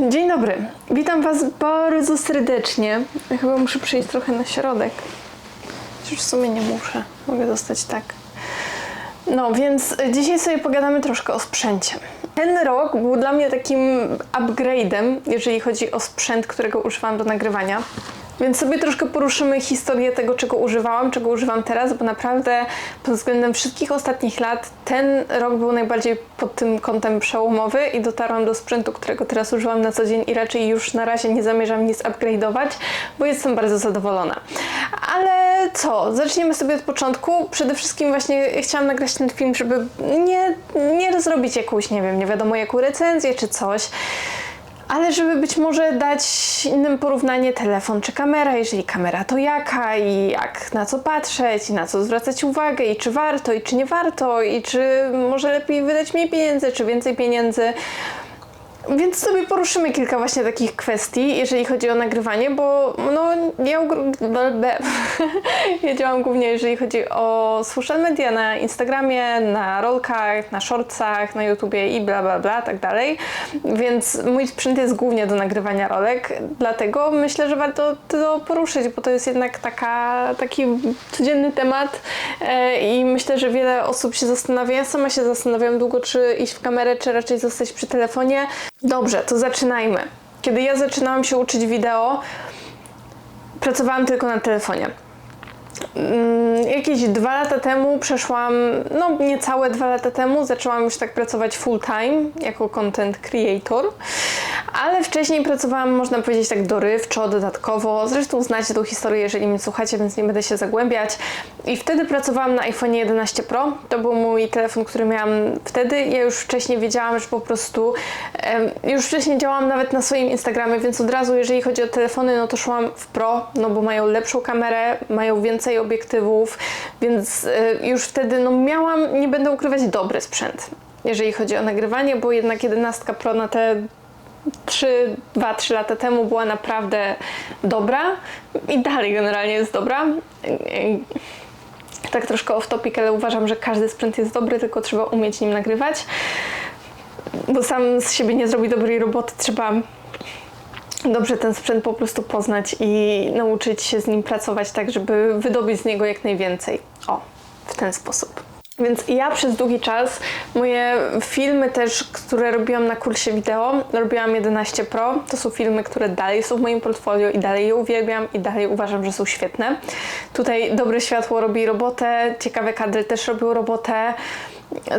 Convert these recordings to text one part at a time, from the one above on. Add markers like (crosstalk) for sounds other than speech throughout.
Dzień dobry. Witam Was bardzo serdecznie. Ja chyba muszę przyjść trochę na środek. Chociaż w sumie nie muszę. Mogę zostać tak. No, więc dzisiaj sobie pogadamy troszkę o sprzęcie. Ten rok był dla mnie takim upgrade'em, jeżeli chodzi o sprzęt, którego używam do nagrywania. Więc sobie troszkę poruszymy historię tego, czego używałam, czego używam teraz, bo naprawdę pod względem wszystkich ostatnich lat ten rok był najbardziej pod tym kątem przełomowy i dotarłam do sprzętu, którego teraz używam na co dzień i raczej już na razie nie zamierzam nic upgrade'ować, bo jestem bardzo zadowolona. Ale co, zaczniemy sobie od początku. Przede wszystkim właśnie chciałam nagrać ten film, żeby nie, nie zrobić jakąś, nie wiem, nie wiadomo jaką recenzję czy coś, ale żeby być może dać innym porównanie telefon czy kamera, jeżeli kamera to jaka i jak na co patrzeć i na co zwracać uwagę i czy warto i czy nie warto i czy może lepiej wydać mniej pieniędzy czy więcej pieniędzy. Więc sobie poruszymy kilka właśnie takich kwestii, jeżeli chodzi o nagrywanie, bo no ja, ja (laughs) działam głównie, jeżeli chodzi o social media na Instagramie, na rolkach, na shortsach, na YouTubie i bla bla bla, tak dalej. Więc mój sprzęt jest głównie do nagrywania rolek, dlatego myślę, że warto to poruszyć, bo to jest jednak taka, taki codzienny temat e, i myślę, że wiele osób się zastanawia. Ja sama się zastanawiam długo, czy iść w kamerę, czy raczej zostać przy telefonie. Dobrze, to zaczynajmy. Kiedy ja zaczynałam się uczyć wideo, pracowałam tylko na telefonie. Mm, Jakieś dwa lata temu przeszłam, no niecałe dwa lata temu, zaczęłam już tak pracować full time jako content creator, ale wcześniej pracowałam, można powiedzieć, tak dorywczo, dodatkowo. Zresztą znacie tą historię, jeżeli mnie słuchacie, więc nie będę się zagłębiać. I wtedy pracowałam na iPhone 11 Pro. To był mój telefon, który miałam wtedy. Ja już wcześniej wiedziałam, że po prostu już wcześniej działałam nawet na swoim Instagramie, więc od razu, jeżeli chodzi o telefony, no to szłam w Pro, no bo mają lepszą kamerę, mają więcej obiektywów, więc e, już wtedy no miałam, nie będę ukrywać, dobry sprzęt. Jeżeli chodzi o nagrywanie, bo jednak 11 Pro na te 3, 2-3 lata temu była naprawdę dobra i dalej generalnie jest dobra. Tak troszkę off topic, ale uważam, że każdy sprzęt jest dobry, tylko trzeba umieć nim nagrywać. Bo sam z siebie nie zrobi dobrej roboty, trzeba dobrze ten sprzęt po prostu poznać i nauczyć się z nim pracować tak, żeby wydobyć z niego jak najwięcej. O, w ten sposób. Więc ja przez długi czas moje filmy też, które robiłam na kursie wideo, robiłam 11 Pro. To są filmy, które dalej są w moim portfolio i dalej je uwielbiam i dalej uważam, że są świetne. Tutaj dobre światło robi robotę, ciekawe kadry też robią robotę.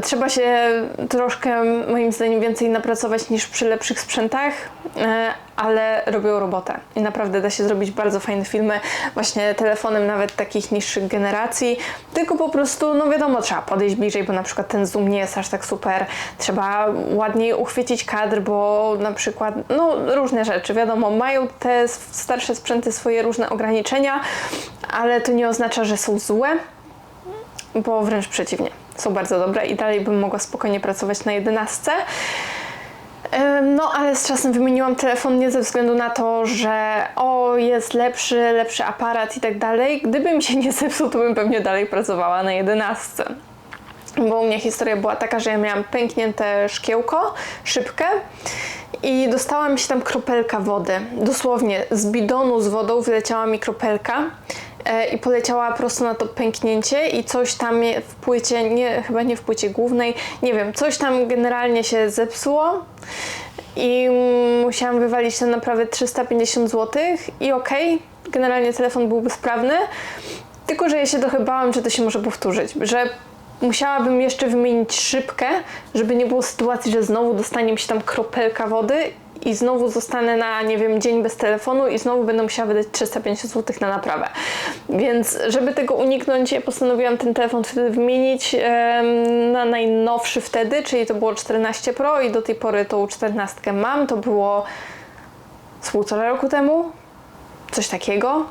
Trzeba się troszkę, moim zdaniem, więcej napracować niż przy lepszych sprzętach, e, ale robią robotę. I naprawdę da się zrobić bardzo fajne filmy właśnie telefonem nawet takich niższych generacji. Tylko po prostu, no wiadomo, trzeba podejść bliżej, bo na przykład ten zoom nie jest aż tak super. Trzeba ładniej uchwycić kadr, bo na przykład, no różne rzeczy, wiadomo, mają te starsze sprzęty swoje różne ograniczenia, ale to nie oznacza, że są złe, bo wręcz przeciwnie są bardzo dobre i dalej bym mogła spokojnie pracować na 11. No, ale z czasem wymieniłam telefon nie ze względu na to, że o, jest lepszy, lepszy aparat i tak dalej. Gdyby mi się nie zepsuł, to bym pewnie dalej pracowała na 11. Bo u mnie historia była taka, że ja miałam pęknięte szkiełko, szybkę i dostała mi się tam kropelka wody. Dosłownie z bidonu z wodą wyleciała mi kropelka i poleciała prosto na to pęknięcie i coś tam w płycie, nie, chyba nie w płycie głównej, nie wiem, coś tam generalnie się zepsuło i musiałam wywalić na naprawę 350 zł i okej, generalnie telefon byłby sprawny, tylko że ja się trochę bałam, że to się może powtórzyć, że musiałabym jeszcze wymienić szybkę, żeby nie było sytuacji, że znowu dostanie mi się tam kropelka wody i znowu zostanę na, nie wiem, dzień bez telefonu i znowu będę musiała wydać 350 zł na naprawę. Więc żeby tego uniknąć, ja postanowiłam ten telefon wtedy wymienić na najnowszy wtedy, czyli to było 14 Pro i do tej pory tą 14 mam. To było z półtora roku temu, coś takiego.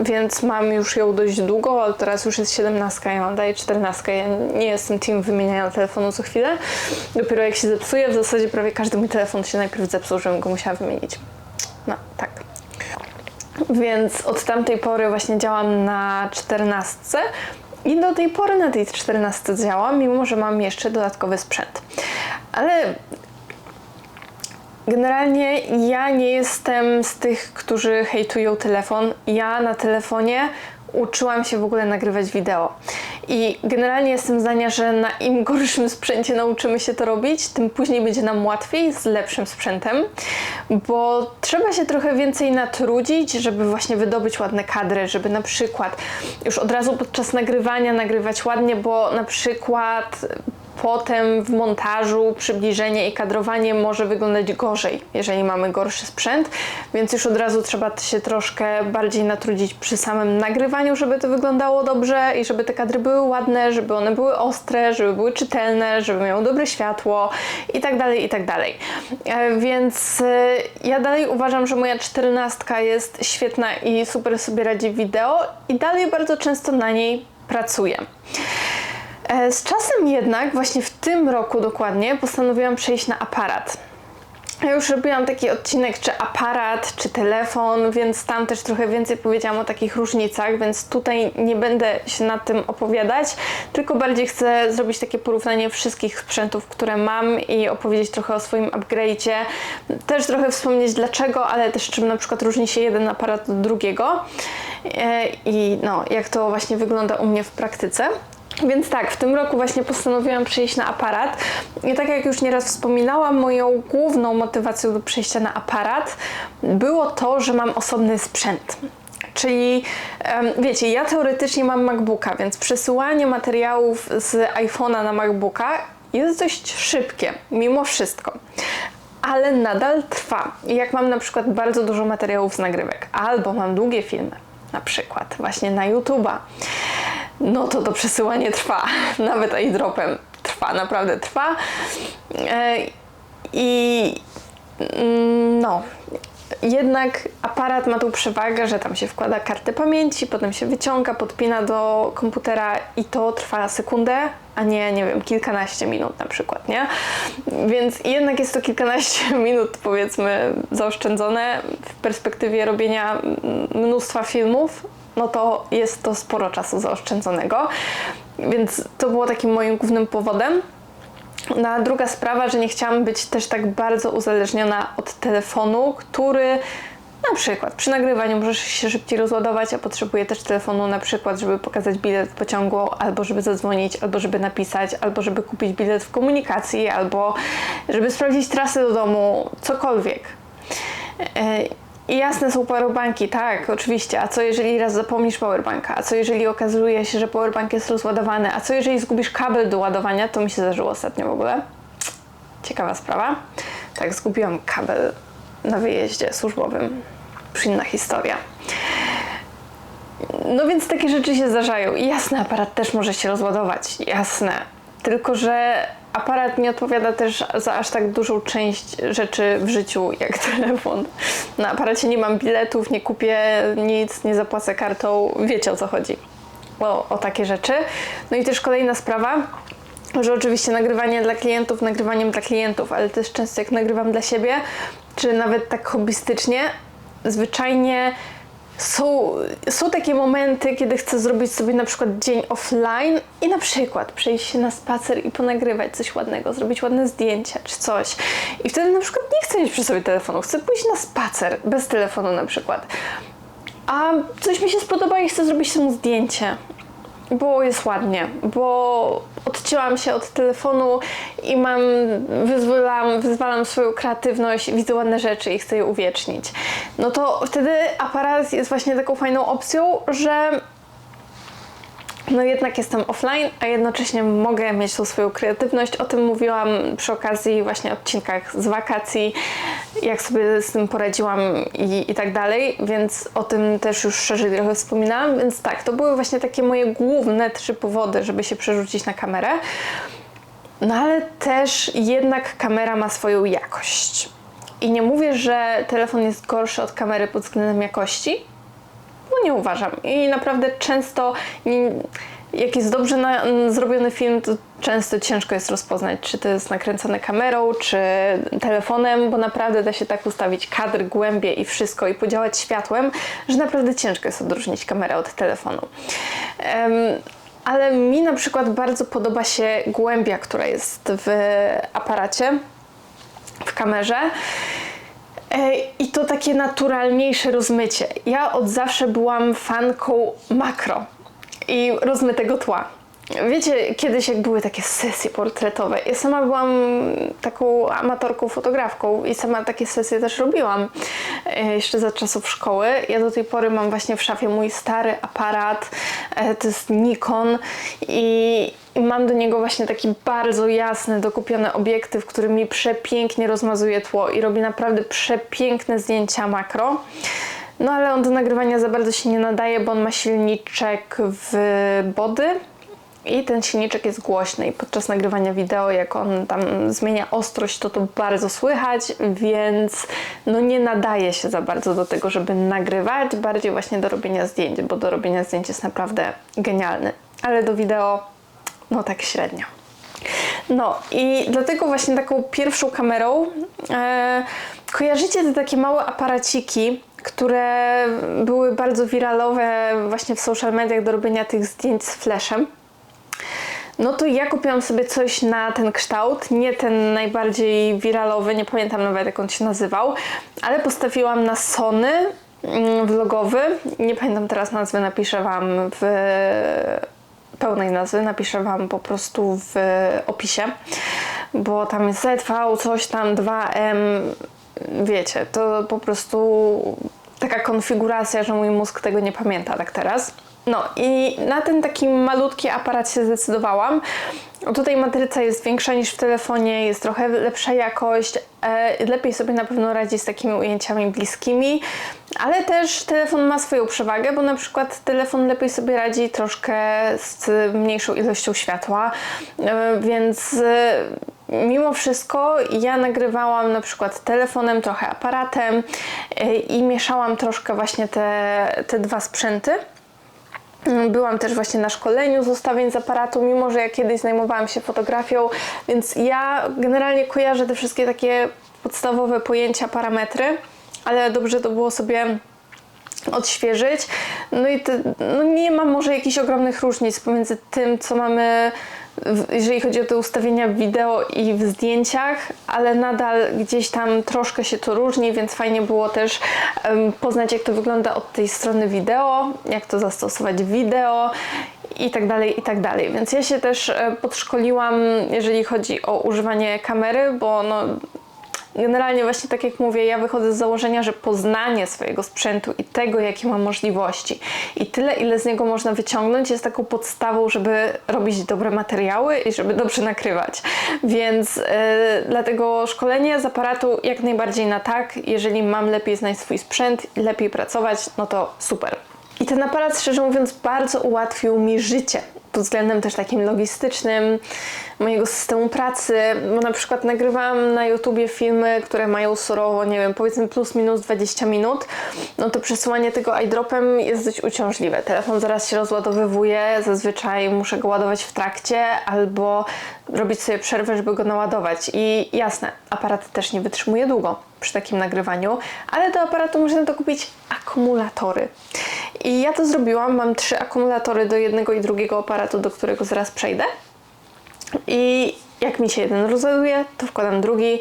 Więc mam już ją dość długo, ale teraz już jest 17, ja mam daję 14. Ja nie jestem team wymieniania telefonu co chwilę. Dopiero jak się zepsuje, w zasadzie prawie każdy mój telefon się najpierw zepsuł, żebym go musiała wymienić. No, tak. Więc od tamtej pory właśnie działam na 14 i do tej pory na tej 14 działam, mimo że mam jeszcze dodatkowy sprzęt. Ale Generalnie ja nie jestem z tych, którzy hejtują telefon. Ja na telefonie uczyłam się w ogóle nagrywać wideo. I generalnie jestem zdania, że na im (laughs) gorszym sprzęcie nauczymy się to robić, tym później będzie nam łatwiej z lepszym sprzętem, bo trzeba się trochę więcej natrudzić, żeby właśnie wydobyć ładne kadry, żeby na przykład już od razu podczas nagrywania nagrywać ładnie, bo na przykład potem w montażu przybliżenie i kadrowanie może wyglądać gorzej, jeżeli mamy gorszy sprzęt, więc już od razu trzeba się troszkę bardziej natrudzić przy samym nagrywaniu, żeby to wyglądało dobrze i żeby te kadry były ładne, żeby one były ostre, żeby były czytelne, żeby miało dobre światło i tak dalej, i tak dalej. E, więc e, ja dalej uważam, że moja czternastka jest świetna i super sobie radzi wideo i dalej bardzo często na niej pracuję. E, z czasem jednak, właśnie w tym roku dokładnie, postanowiłam przejść na aparat. Ja już robiłam taki odcinek, czy aparat, czy telefon, więc tam też trochę więcej powiedziałam o takich różnicach, więc tutaj nie będę się nad tym opowiadać, tylko bardziej chcę zrobić takie porównanie wszystkich sprzętów, które mam i opowiedzieć trochę o swoim upgrade'cie. Też trochę wspomnieć dlaczego, ale też czym na przykład różni się jeden aparat od drugiego e, i no, jak to właśnie wygląda u mnie w praktyce. Więc tak, w tym roku właśnie postanowiłam przejść na aparat. I tak jak już nieraz wspominałam, moją główną motywacją do przejścia na aparat było to, że mam osobny sprzęt. Czyli wiecie, ja teoretycznie mam MacBooka, więc przesyłanie materiałów z iPhone'a na MacBooka jest dość szybkie, mimo wszystko. Ale nadal trwa. Jak mam na przykład bardzo dużo materiałów z nagrywek, albo mam długie filmy, na przykład właśnie na YouTube'a, no to to przesyłanie trwa, (laughs) nawet airdropem trwa, naprawdę trwa. E, I mm, no, jednak aparat ma tą przewagę, że tam się wkłada kartę pamięci, potem się wyciąga, podpina do komputera i to trwa sekundę, a nie, nie wiem, kilkanaście minut na przykład, nie? Więc jednak jest to kilkanaście (laughs) minut, powiedzmy, zaoszczędzone w perspektywie robienia mnóstwa filmów, no to jest to sporo czasu zaoszczędzonego. Więc to było takim moim głównym powodem. Na druga sprawa, że nie chciałam być też tak bardzo uzależniona od telefonu, który na przykład przy nagrywaniu możesz się szybciej rozładować, a potrzebuję też telefonu na przykład, żeby pokazać bilet pociągu, albo żeby zadzwonić, albo żeby napisać, albo żeby kupić bilet w komunikacji, albo żeby sprawdzić trasę do domu, cokolwiek. I jasne są powerbanki, tak, oczywiście. A co jeżeli raz zapomnisz powerbanka? A co jeżeli okazuje się, że powerbank jest rozładowany? A co jeżeli zgubisz kabel do ładowania? To mi się zdarzyło ostatnio w ogóle. Ciekawa sprawa. Tak, zgubiłam kabel na wyjeździe służbowym. Już inna historia. No więc takie rzeczy się zdarzają. I jasne, aparat też może się rozładować. Jasne. Tylko, że aparat nie odpowiada też za aż tak dużą część rzeczy w życiu jak (laughs) telefon. Na aparacie nie mam biletów, nie kupię nic, nie zapłacę kartą. Wiecie o co chodzi. O, o takie rzeczy. No i też kolejna sprawa, że oczywiście nagrywanie dla klientów, nagrywaniem dla klientów, ale też często jak nagrywam dla siebie, czy nawet tak hobbystycznie, zwyczajnie są, są takie momenty, kiedy chcę zrobić sobie na przykład dzień offline i na przykład przejść się na spacer i ponagrywać coś ładnego, zrobić ładne zdjęcia czy coś. I wtedy na przykład nie chcę mieć przy sobie telefonu, chcę pójść na spacer bez telefonu na przykład. A coś mi się spodoba i chcę zrobić temu zdjęcie bo jest ładnie, bo odcięłam się od telefonu i mam, wyzwalam, wyzwalam swoją kreatywność, widzę ładne rzeczy i chcę je uwiecznić. No to wtedy aparat jest właśnie taką fajną opcją, że no jednak jestem offline, a jednocześnie mogę mieć tą swoją kreatywność. O tym mówiłam przy okazji właśnie odcinkach z wakacji, jak sobie z tym poradziłam i, i tak dalej, więc o tym też już szerzej trochę wspominałam. Więc tak, to były właśnie takie moje główne trzy powody, żeby się przerzucić na kamerę. No ale też jednak kamera ma swoją jakość. I nie mówię, że telefon jest gorszy od kamery pod względem jakości, no nie uważam. I naprawdę często, jak jest dobrze na, zrobiony film, to często ciężko jest rozpoznać, czy to jest nakręcone kamerą, czy telefonem, bo naprawdę da się tak ustawić kadr, głębie i wszystko i podziałać światłem, że naprawdę ciężko jest odróżnić kamerę od telefonu. Um, ale mi na przykład bardzo podoba się głębia, która jest w aparacie, w kamerze I to takie naturalniejsze rozmycie. Ja od zawsze byłam fanką makro i rozmytego tła. Wiecie, kiedyś jak były takie sesje portretowe, ja sama byłam taką amatorką, fotografką i sama takie sesje też robiłam e, jeszcze za czasów szkoły. Ja do tej pory mam właśnie w szafie mój stary aparat, e, to jest Nikon i i mam do niego właśnie taki bardzo jasny, dokupiony obiektyw, który mi przepięknie rozmazuje tło i robi naprawdę przepiękne zdjęcia makro. No ale on do nagrywania za bardzo się nie nadaje, bo on ma silniczek w body i ten silniczek jest głośny i podczas nagrywania wideo, jak on tam zmienia ostrość, to to bardzo słychać, więc no nie nadaje się za bardzo do tego, żeby nagrywać, bardziej właśnie do robienia zdjęć, bo do robienia zdjęć jest naprawdę genialny. Ale do wideo, no tak średnio. No i dlatego właśnie taką pierwszą kamerą e, kojarzycie te takie małe aparaciki, które były bardzo wiralowe właśnie w social mediach do robienia tych zdjęć z flashem. No to ja kupiłam sobie coś na ten kształt, nie ten najbardziej wiralowy, nie pamiętam nawet jak on się nazywał, ale postawiłam na Sony mm, vlogowy, nie pamiętam teraz nazwy, napiszę Wam w pełnej nazwy, napiszę Wam po prostu w opisie, bo tam jest ZV, coś tam 2M, wiecie, to po prostu taka konfiguracja, że mój mózg tego nie pamięta tak teraz. No i na ten taki malutki aparat się zdecydowałam. Tutaj matryca jest większa niż w telefonie, jest trochę lepsza jakość, e, lepiej sobie na pewno radzi z takimi ujęciami bliskimi, ale też telefon ma swoją przewagę, bo na przykład telefon lepiej sobie radzi troszkę z mniejszą ilością światła, e, więc e, mimo wszystko ja nagrywałam na przykład telefonem, trochę aparatem i mieszałam troszkę właśnie te, te dwa sprzęty. Byłam też właśnie na szkoleniu z ustawień z aparatu, mimo że ja kiedyś zajmowałam się fotografią, więc ja generalnie kojarzę te wszystkie takie podstawowe pojęcia, parametry, ale dobrze to było sobie odświeżyć. No i te, no nie ma może jakichś ogromnych różnic pomiędzy tym, co mamy jeżeli chodzi o te ustawienia w wideo i w zdjęciach, ale nadal gdzieś tam troszkę się to różni, więc fajnie było też poznać, jak to wygląda od tej strony wideo, jak to zastosować wideo i tak dalej, i tak dalej. Więc ja się też e, podszkoliłam, jeżeli chodzi o używanie kamery, bo no, Generalnie właśnie tak jak mówię, ja wychodzę z założenia, że poznanie swojego sprzętu i tego, jakie ma możliwości i tyle, ile z niego można wyciągnąć, jest taką podstawą, żeby robić dobre materiały i żeby dobrze nakrywać. Więc yy, dlatego szkolenie z aparatu jak najbardziej na tak. Jeżeli mam lepiej znać swój sprzęt, lepiej pracować, no to super. I ten aparat, szczerze mówiąc, bardzo ułatwił mi życie pod względem też takim logistycznym mojego systemu pracy, bo na przykład nagrywam na YouTubie filmy, które mają surowo, nie wiem, powiedzmy plus minus 20 minut, no to przesyłanie tego iDropem jest dość uciążliwe. Telefon zaraz się rozładowywuje, zazwyczaj muszę go ładować w trakcie albo robić sobie przerwę, żeby go naładować. I jasne, aparat też nie wytrzymuje długo przy takim nagrywaniu, ale do aparatu można to kupić akumulatory. I ja to zrobiłam, mam trzy akumulatory do jednego i drugiego aparatu, do którego zaraz przejdę. I jak mi się jeden rozładuje, to wkładam drugi,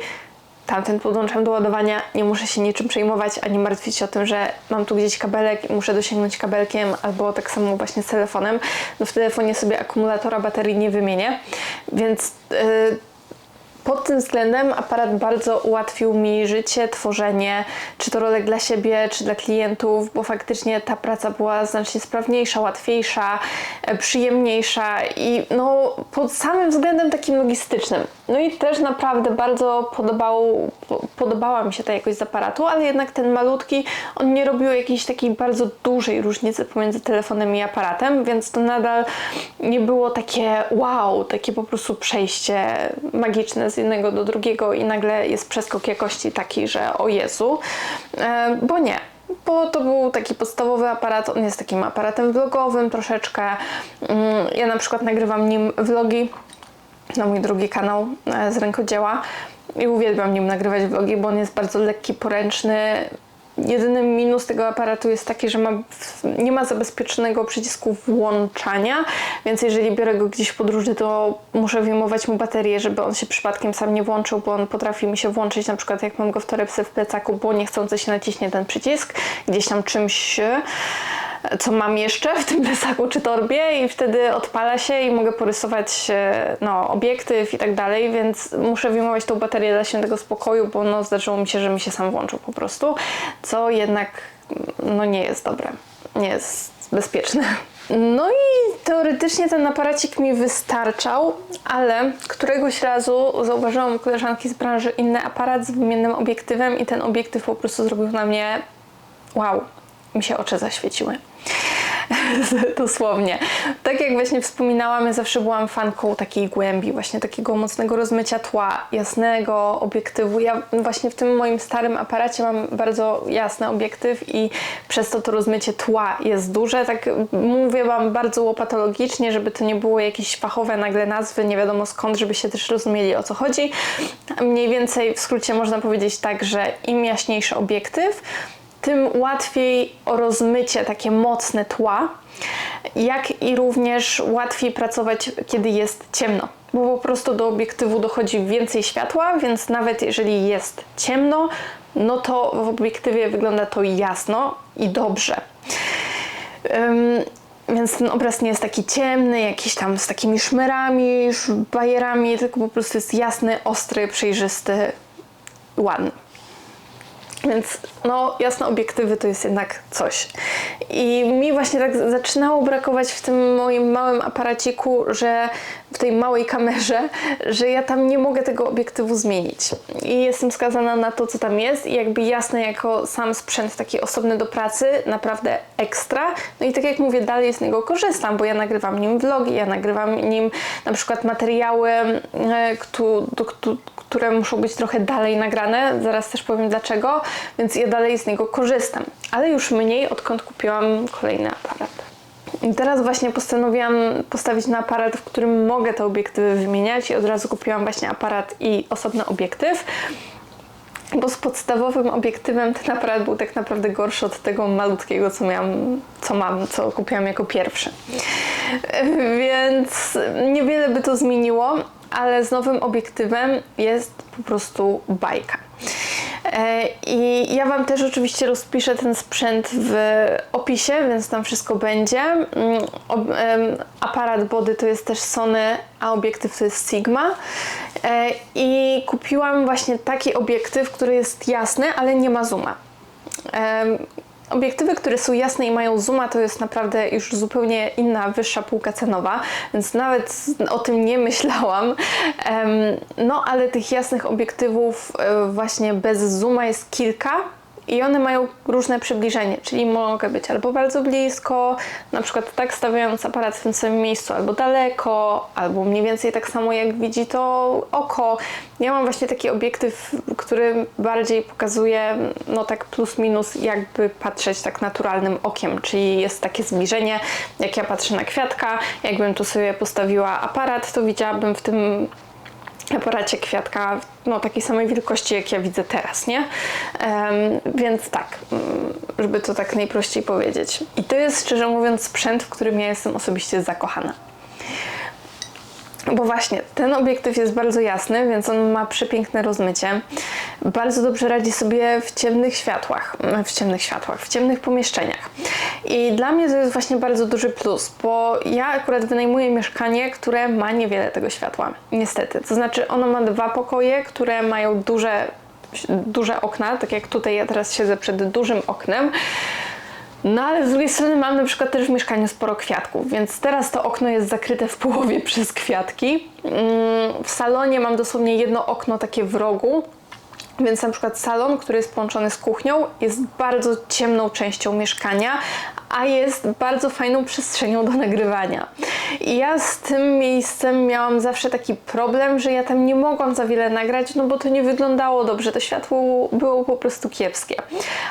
tamten podłączam do ładowania, nie muszę się niczym przejmować, ani martwić się o tym, że mam tu gdzieś kabelek i muszę dosięgnąć kabelkiem, albo tak samo właśnie z telefonem. No w telefonie sobie akumulatora baterii nie wymienię, więc yy, pod tym względem aparat bardzo ułatwił mi życie, tworzenie, czy to rolek dla siebie, czy dla klientów, bo faktycznie ta praca była znacznie sprawniejsza, łatwiejsza, e, przyjemniejsza i no pod samym względem takim logistycznym. No i też naprawdę bardzo podobał, podobała mi się ta jakość z aparatu, ale jednak ten malutki, on nie robił jakiejś takiej bardzo dużej różnicy pomiędzy telefonem i aparatem, więc to nadal nie było takie wow, takie po prostu przejście magiczne z jednego do drugiego i nagle jest przeskok jakości taki, że o Jezu, e, bo nie bo to był taki podstawowy aparat, on jest takim aparatem vlogowym troszeczkę. Mm, ja na przykład nagrywam nim vlogi na mój drugi kanał e, z rękodzieła. I uwielbiam nim nagrywać vlogi, bo on jest bardzo lekki, poręczny, Jedyny minus tego aparatu jest taki, że ma, nie ma zabezpieczonego przycisku włączania, więc jeżeli biorę go gdzieś w podróży, to muszę wyjmować mu baterię, żeby on się przypadkiem sam nie włączył, bo on potrafi mi się włączyć, na przykład jak mam go w torebce w plecaku, bo niechcący się naciśnie ten przycisk, gdzieś tam czymś co mam jeszcze w tym plecaku czy torbie i wtedy odpala się i mogę porysować e, no, obiektyw i tak dalej, więc muszę wyjmować tą baterię dla świętego spokoju, bo no, zdarzyło mi się, że mi się sam włączył po prostu, co jednak no, nie jest dobre, nie jest bezpieczne. No i teoretycznie ten aparacik mi wystarczał, ale któregoś razu zauważyłam u koleżanki z branży inny aparat z wymiennym obiektywem i ten obiektyw po prostu zrobił na mnie wow, mi się oczy zaświeciły. (laughs) Dosłownie. Tak jak właśnie wspominałam, ja zawsze byłam fanką takiej głębi, właśnie takiego mocnego rozmycia tła, jasnego obiektywu. Ja właśnie w tym moim starym aparacie mam bardzo jasny obiektyw i przez to to rozmycie tła jest duże. Tak mówię Wam bardzo łopatologicznie, żeby to nie było jakieś fachowe nagle nazwy, nie wiadomo skąd, żeby się też rozumieli o co chodzi. Mniej więcej w skrócie można powiedzieć tak, że im jaśniejszy obiektyw, tym łatwiej o rozmycie takie mocne tła, jak i również łatwiej pracować, kiedy jest ciemno. Bo po prostu do obiektywu dochodzi więcej światła, więc nawet jeżeli jest ciemno, no to w obiektywie wygląda to jasno i dobrze. Um, więc ten obraz nie jest taki ciemny, jakiś tam z takimi szmerami, bajerami, tylko po prostu jest jasny, ostry, przejrzysty, ładny. Więc no, jasne obiektywy to jest jednak coś. I mi właśnie tak zaczynało brakować w tym moim małym aparaciku, że w tej małej kamerze, że ja tam nie mogę tego obiektywu zmienić. I jestem skazana na to, co tam jest i jakby jasne jako sam sprzęt taki osobny do pracy, naprawdę ekstra. No i tak jak mówię, dalej z niego korzystam, bo ja nagrywam nim vlogi, ja nagrywam nim na przykład materiały, e, które muszą być trochę dalej nagrane. Zaraz też powiem dlaczego, więc ja dalej z niego korzystam. Ale już mniej, odkąd kupiłam kolejny aparat. I teraz właśnie postanowiłam postawić na aparat, w którym mogę te obiektywy wymieniać i od razu kupiłam właśnie aparat i osobny obiektyw. Bo z podstawowym obiektywem ten aparat był tak naprawdę gorszy od tego malutkiego, co miałam, co mam, co kupiłam jako pierwszy. Więc niewiele by to zmieniło, ale z nowym obiektywem jest po prostu bajka. E, I ja Wam też oczywiście rozpiszę ten sprzęt w opisie, więc tam wszystko będzie. Mm, aparat body to jest też Sony, a obiektyw to jest Sigma. E, I kupiłam właśnie taki obiektyw, który jest jasny, ale nie ma zooma. Obiektywy, które są jasne i mają zooma, to jest naprawdę już zupełnie inna, wyższa półka cenowa, więc nawet o tym nie myślałam. No, ale tych jasnych obiektywów e, właśnie bez zooma jest kilka i one mają różne przybliżenie, czyli mogę być albo bardzo blisko, na przykład tak stawiając aparat w tym samym miejscu, albo daleko, albo mniej więcej tak samo jak widzi to oko. Ja mam właśnie taki obiektyw, który bardziej pokazuje, no tak plus minus, jakby patrzeć tak naturalnym okiem, czyli jest takie zbliżenie, jak ja patrzę na kwiatka, jakbym tu sobie postawiła aparat, to widziałabym w tym aparacie kwiatka no, takiej samej wielkości, jak ja widzę teraz, nie? Um, więc tak, mm, żeby to tak najprościej powiedzieć. I to jest, szczerze mówiąc, sprzęt, w którym ja jestem osobiście zakochana. Bo właśnie, ten obiektyw jest bardzo jasny, więc on ma przepiękne rozmycie. Bardzo dobrze radzi sobie w ciemnych światłach, w ciemnych światłach, w ciemnych pomieszczeniach. I dla mnie to jest właśnie bardzo duży plus, bo ja akurat wynajmuję mieszkanie, które ma niewiele tego światła. Niestety. To znaczy, ono ma dwa pokoje, które mają duże, duże okna, tak jak tutaj ja teraz siedzę przed dużym oknem. No ale z drugiej strony mam na przykład też w mieszkaniu sporo kwiatków, więc teraz to okno jest zakryte w połowie (laughs) przez kwiatki. Mm, w salonie mam dosłownie jedno okno takie w rogu, więc na przykład salon, który jest połączony z kuchnią, jest bardzo ciemną częścią mieszkania, a jest bardzo fajną przestrzenią do nagrywania. I ja z tym miejscem miałam zawsze taki problem, że ja tam nie mogłam za wiele nagrać, no bo to nie wyglądało dobrze, to światło było po prostu kiepskie.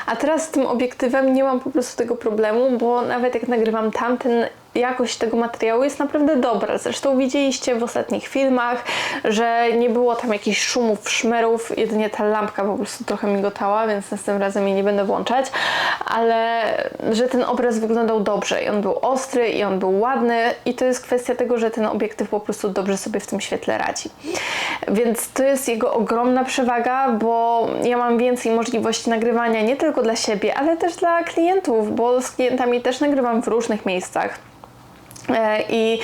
A teraz z tym obiektywem nie mam po prostu tego problemu, bo nawet jak nagrywam tam, ten jakość tego materiału jest naprawdę dobra. Zresztą widzieliście w ostatnich filmach, że nie było tam jakichś szumów, szmerów, jedynie ta lampka po prostu trochę migotała, więc następnym razem jej nie będę włączać, ale że ten obraz wyglądał dobrze i on był ostry i on był ładny i to jest kwestia tego, że ten obiektyw po prostu dobrze sobie w tym świetle radzi. Więc to jest jego ogromna przewaga, bo ja mam więcej możliwości nagrywania nie tylko dla siebie, ale też dla klientów, bo z klientami też nagrywam w różnych miejscach. E, I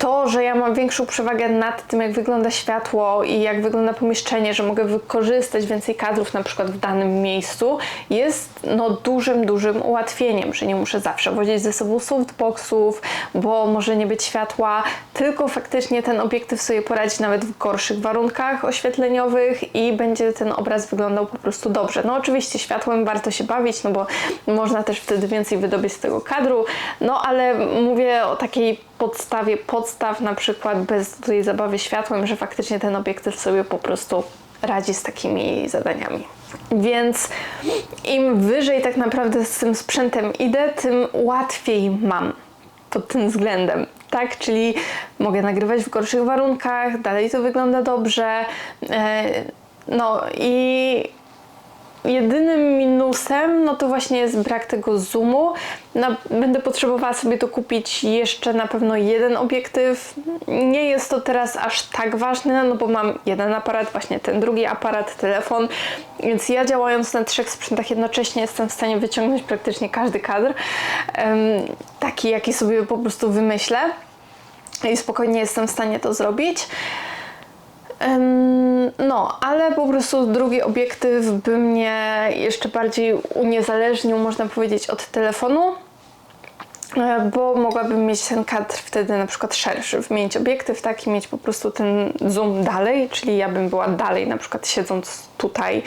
to, że ja mam większą przewagę nad tym, jak wygląda światło i jak wygląda pomieszczenie, że mogę wykorzystać więcej kadrów na przykład w danym miejscu, jest no dużym, dużym ułatwieniem, że nie muszę zawsze wozić ze sobą softboxów, bo może nie być światła, tylko faktycznie ten obiektyw sobie poradzi nawet w gorszych warunkach oświetleniowych i będzie ten obraz wyglądał po prostu dobrze. No oczywiście światłem warto się bawić, no bo można też wtedy więcej wydobyć z tego kadru, no ale mówię o takiej podstawie podstaw, na przykład bez tej zabawy światłem, że faktycznie ten obiektyw sobie po prostu radzi z takimi zadaniami. Więc im wyżej tak naprawdę z tym sprzętem idę, tym łatwiej mam pod tym względem. Tak, czyli mogę nagrywać w gorszych warunkach, dalej to wygląda dobrze. E, no i Jedynym minusem, no to właśnie jest brak tego zoomu. Na, będę potrzebowała sobie to kupić jeszcze na pewno jeden obiektyw. Nie jest to teraz aż tak ważne, no bo mam jeden aparat, właśnie ten drugi aparat, telefon, więc ja działając na trzech sprzętach jednocześnie jestem w stanie wyciągnąć praktycznie każdy kadr, taki jaki sobie po prostu wymyślę i spokojnie jestem w stanie to zrobić. No, ale po prostu drugi obiektyw by mnie jeszcze bardziej uniezależnił, można powiedzieć, od telefonu, e, bo mogłabym mieć ten kadr wtedy na przykład szerszy, wymienić obiektyw tak i mieć po prostu ten zoom dalej, czyli ja bym była dalej, na przykład siedząc tutaj,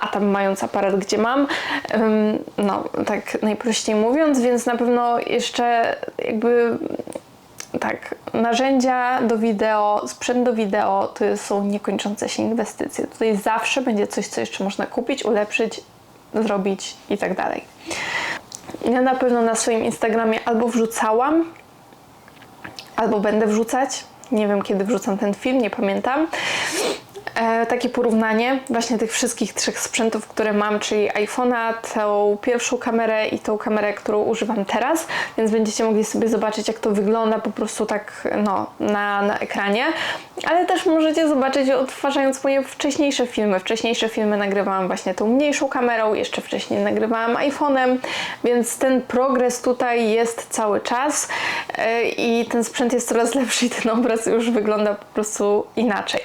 a tam mając aparat, gdzie mam, no tak najprościej mówiąc, więc na pewno jeszcze jakby tak, narzędzia do wideo, sprzęt do wideo to są niekończące się inwestycje. Tutaj zawsze będzie coś, co jeszcze można kupić, ulepszyć, zrobić i tak dalej. Ja na pewno na swoim Instagramie albo wrzucałam, albo będę wrzucać. Nie wiem, kiedy wrzucam ten film, nie pamiętam e, takie porównanie właśnie tych wszystkich trzech sprzętów, które mam, czyli iPhone'a, tą pierwszą kamerę i tą kamerę, którą używam teraz, więc będziecie mogli sobie zobaczyć, jak to wygląda po prostu tak no, na, na ekranie, ale też możecie zobaczyć odtwarzając moje wcześniejsze filmy. Wcześniejsze filmy nagrywałam właśnie tą mniejszą kamerą, jeszcze wcześniej nagrywałam iPhone'em, więc ten progres tutaj jest cały czas e, i ten sprzęt jest coraz lepszy i ten obraz już wygląda po prostu inaczej.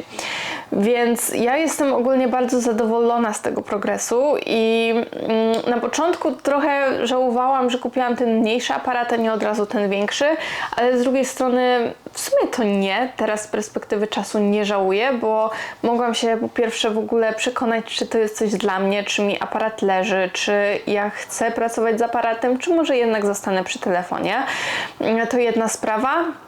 Więc ja jestem ogólnie bardzo zadowolona z tego progresu i mm, na początku trochę żałowałam, że kupiłam ten mniejszy aparat, a nie od razu ten większy, ale z drugiej strony w sumie to nie. Teraz z perspektywy czasu nie żałuję, bo mogłam się po pierwsze w ogóle przekonać, czy to jest coś dla mnie, czy mi aparat leży, czy ja chcę pracować z aparatem, czy może jednak zostanę przy telefonie. To jedna sprawa.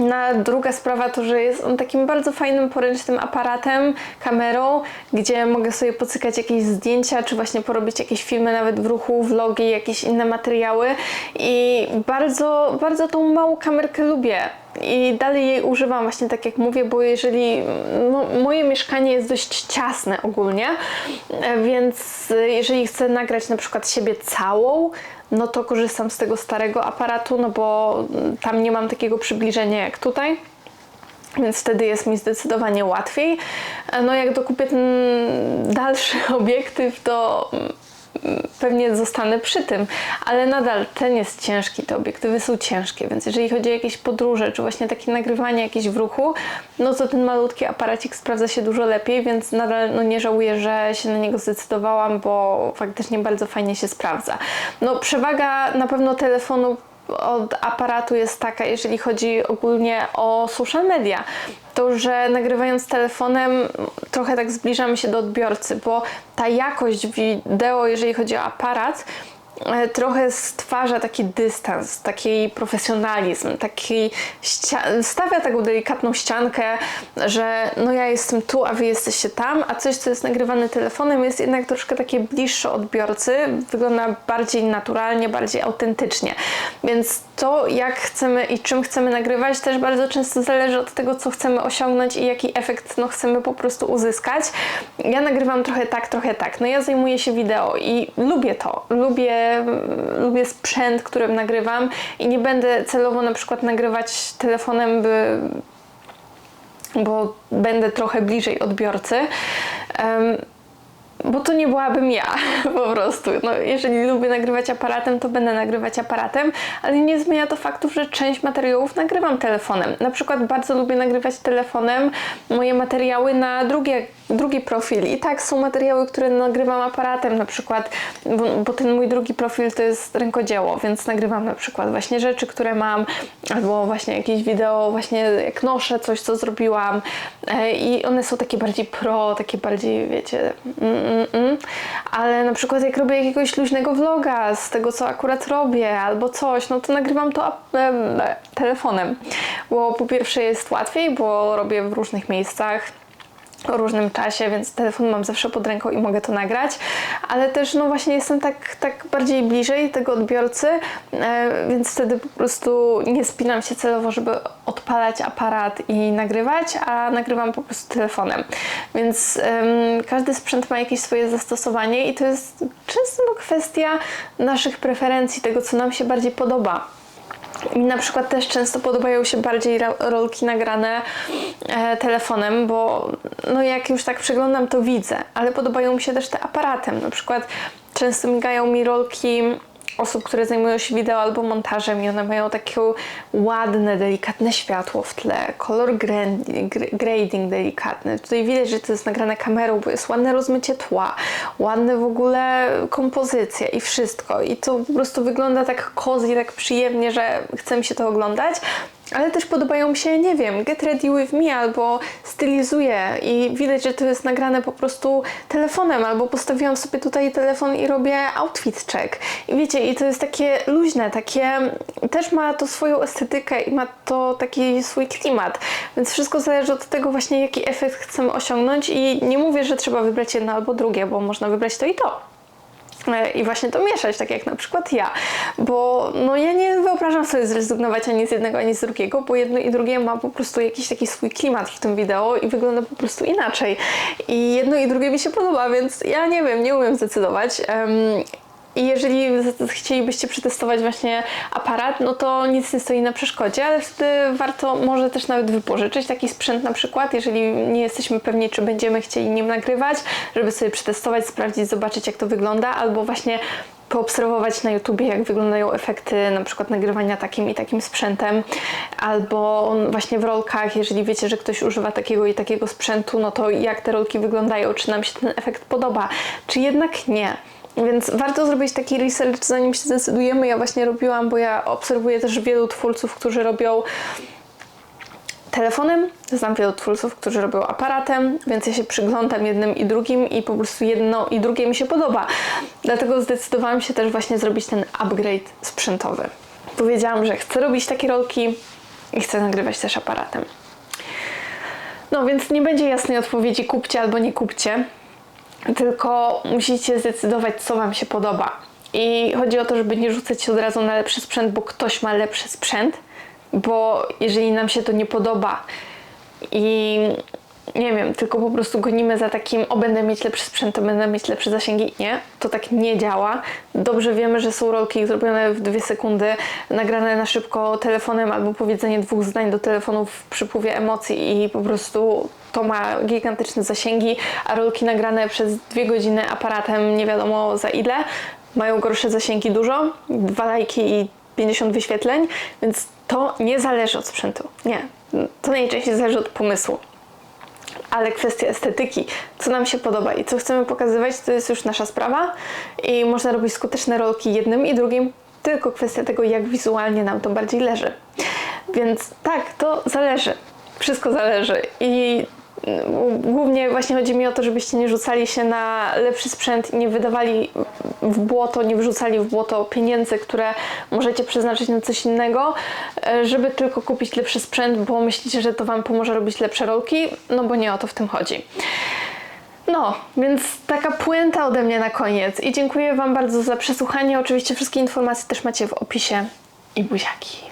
Na druga sprawa to, że jest on takim bardzo fajnym, poręcznym aparatem, kamerą, gdzie mogę sobie pocykać jakieś zdjęcia, czy właśnie porobić jakieś filmy nawet w ruchu, vlogi, jakieś inne materiały. I bardzo, bardzo tą małą kamerkę lubię. I dalej jej używam właśnie tak jak mówię, bo jeżeli no, moje mieszkanie jest dość ciasne ogólnie, więc jeżeli chcę nagrać na przykład siebie całą, no to korzystam z tego starego aparatu, no bo tam nie mam takiego przybliżenia jak tutaj. Więc wtedy jest mi zdecydowanie łatwiej. No jak dokupię ten dalszy (laughs) obiektyw, to pewnie zostanę przy tym, ale nadal ten jest ciężki, te obiektywy są ciężkie, więc jeżeli chodzi o jakieś podróże, czy właśnie takie nagrywanie jakieś w ruchu, no to ten malutki aparacik sprawdza się dużo lepiej, więc nadal no, nie żałuję, że się na niego zdecydowałam, bo faktycznie bardzo fajnie się sprawdza. No przewaga na pewno telefonu od aparatu jest taka, jeżeli chodzi ogólnie o social media, to że nagrywając telefonem trochę tak zbliżamy się do odbiorcy, bo ta jakość wideo, jeżeli chodzi o aparat, trochę stwarza taki dystans, taki profesjonalizm, taki stawia taką delikatną ściankę, że no ja jestem tu, a wy jesteście tam, a coś, co jest nagrywane telefonem jest jednak troszkę takie bliższe odbiorcy, wygląda bardziej naturalnie, bardziej autentycznie. Więc to, jak chcemy i czym chcemy nagrywać, też bardzo często zależy od tego, co chcemy osiągnąć i jaki efekt no, chcemy po prostu uzyskać. Ja nagrywam trochę tak, trochę tak. No ja zajmuję się wideo i lubię to. Lubię, lubię sprzęt, którym nagrywam i nie będę celowo na przykład nagrywać telefonem, by bo będę trochę bliżej odbiorcy. Um, bo to nie byłabym ja (laughs) po prostu. No, jeżeli lubię nagrywać aparatem, to będę nagrywać aparatem, ale nie zmienia to faktów, że część materiałów nagrywam telefonem. Na przykład bardzo lubię nagrywać telefonem moje materiały na drugie, drugi profil. I tak są materiały, które nagrywam aparatem, na przykład, bo, bo ten mój drugi profil to jest rękodzieło, więc nagrywam na przykład właśnie rzeczy, które mam, albo właśnie jakieś wideo, właśnie jak noszę coś, co zrobiłam. E, I one są takie bardziej pro, takie bardziej, wiecie. Mm, mm, mm. ale na przykład jak robię jakiegoś luźnego vloga z tego, co akurat robię, albo coś, no to nagrywam to telefonem, bo po pierwsze jest łatwiej, bo robię w różnych miejscach, o różnym czasie, więc telefon mam zawsze pod ręką i mogę to nagrać, ale też no właśnie jestem tak, tak bardziej bliżej tego odbiorcy, e, więc wtedy po prostu nie spinam się celowo, żeby odpalać aparat i nagrywać, a nagrywam po prostu telefonem. Więc każdy sprzęt ma jakieś swoje zastosowanie i to jest często kwestia naszych preferencji, tego co nam się bardziej podoba. Mi na przykład też często podobają się bardziej rolki nagrane e, telefonem, bo no jak już tak przeglądam, to widzę, ale podobają mi się też te aparatem. Na przykład często migają mi rolki osób, które zajmują się wideo albo montażem i one mają takie ładne, delikatne światło w tle, kolor grading delikatny. Tutaj widać, że to jest nagrane kamerą, bo jest ładne rozmycie tła, ładne w ogóle kompozycja i wszystko. I to po prostu wygląda tak cozy, tak przyjemnie, że chce mi się to oglądać ale też podobają mi się, nie wiem, Get Ready With Me albo stylizuję i widać, że to jest nagrane po prostu telefonem albo postawiłam sobie tutaj telefon i robię outfit check. I wiecie, i to jest takie luźne, takie też ma to swoją estetykę i ma to taki swój klimat, więc wszystko zależy od tego właśnie, jaki efekt chcemy osiągnąć i nie mówię, że trzeba wybrać jedno albo drugie, bo można wybrać to i to i właśnie to mieszać, tak jak na przykład ja, bo no ja nie wyobrażam sobie zrezygnować ani z jednego, ani z drugiego, bo jedno i drugie ma po prostu jakiś taki swój klimat w tym wideo i wygląda po prostu inaczej. I jedno i drugie mi się podoba, więc ja nie wiem, nie umiem zdecydować. Um, i jeżeli chcielibyście przetestować właśnie aparat, no to nic nie stoi na przeszkodzie, ale wtedy warto może też nawet wypożyczyć taki sprzęt na przykład, jeżeli nie jesteśmy pewni, czy będziemy chcieli nim nagrywać, żeby sobie przetestować, sprawdzić, zobaczyć jak to wygląda, albo właśnie poobserwować na YouTubie, jak wyglądają efekty na przykład nagrywania takim i takim sprzętem, albo właśnie w rolkach, jeżeli wiecie, że ktoś używa takiego i takiego sprzętu, no to jak te rolki wyglądają, czy nam się ten efekt podoba, czy jednak nie. Więc warto zrobić taki research, zanim się zdecydujemy. Ja właśnie robiłam, bo ja obserwuję też wielu twórców, którzy robią telefonem, znam wielu twórców, którzy robią aparatem, więc ja się przyglądam jednym i drugim i po prostu jedno i drugie mi się podoba. Dlatego zdecydowałam się też właśnie zrobić ten upgrade sprzętowy. Powiedziałam, że chcę robić takie rolki i chcę nagrywać też aparatem. No więc nie będzie jasnej odpowiedzi kupcie albo nie kupcie tylko musicie zdecydować, co Wam się podoba. I chodzi o to, żeby nie rzucać się od razu na lepszy sprzęt, bo ktoś ma lepszy sprzęt, bo jeżeli nam się to nie podoba i nie wiem, tylko po prostu gonimy za takim, o będę mieć lepszy sprzęt, to będę mieć lepsze zasięgi. Nie, to tak nie działa. Dobrze wiemy, że są rolki zrobione w dwie sekundy, nagrane na szybko telefonem albo powiedzenie dwóch zdań do telefonu w przypływie emocji i po prostu to ma gigantyczne zasięgi, a rolki nagrane przez dwie godziny aparatem nie wiadomo za ile mają gorsze zasięgi dużo, dwa lajki i 50 wyświetleń, więc to nie zależy od sprzętu. Nie, to najczęściej zależy od pomysłu ale kwestia estetyki, co nam się podoba i co chcemy pokazywać, to jest już nasza sprawa i można robić skuteczne rolki jednym i drugim, tylko kwestia tego, jak wizualnie nam to bardziej leży. Więc tak, to zależy. Wszystko zależy i Głównie właśnie chodzi mi o to, żebyście nie rzucali się na lepszy sprzęt i nie wydawali w błoto, nie wrzucali w błoto pieniędzy, które możecie przeznaczyć na coś innego, e, żeby tylko kupić lepszy sprzęt, bo myślicie, że to Wam pomoże robić lepsze rolki, no bo nie o to w tym chodzi. No, więc taka puenta ode mnie na koniec i dziękuję Wam bardzo za przesłuchanie. Oczywiście wszystkie informacje też macie w opisie i buziaki.